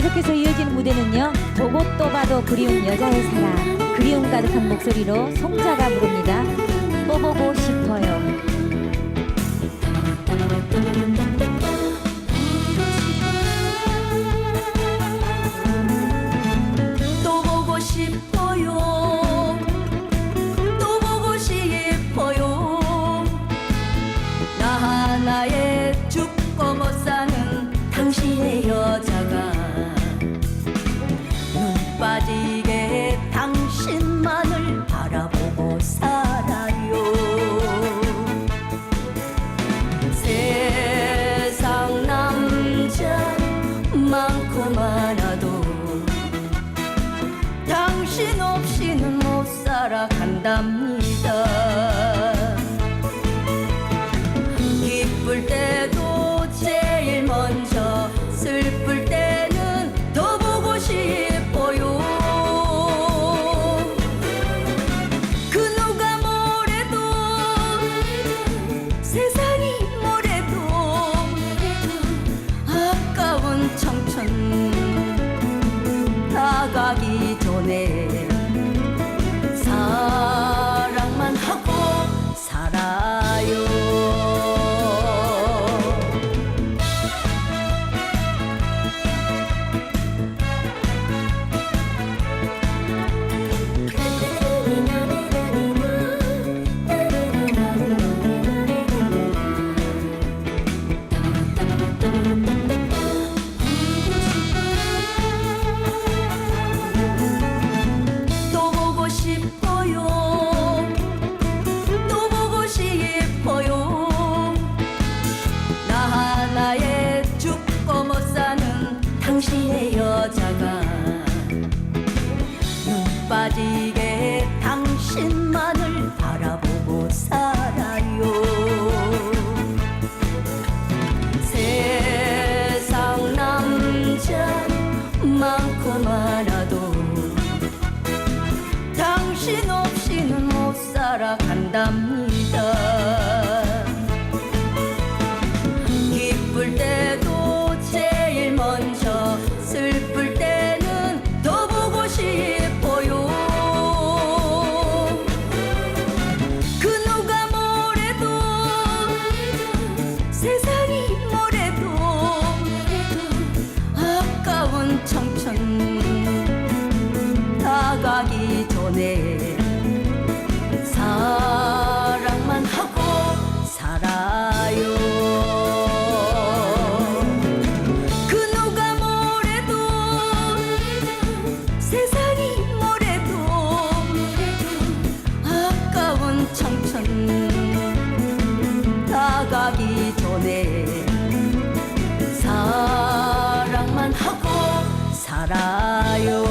계속해서 이어지는 무대는요. 보고 또 봐도 그리운 여자의 사랑. 그리움 가득한 목소리로 송자가 부릅니다. 또 보고 싶어요. 또 보고 싶어요 또 보고 싶어요 나 하나에 죽고 못 사는 당신의 여자가 못 살아간답니다 당신의 여자가 눈 빠지게 당신만을 바라보고 살아요. 세상 남자 많고 많아도 당신 없이는 못 살아간답니다 가기 전에 사랑만 하고 살아요. 그 누가 뭐래도 세상이 뭐래도 아까운 청춘 다 가기 전에 사랑만 하고 살아요.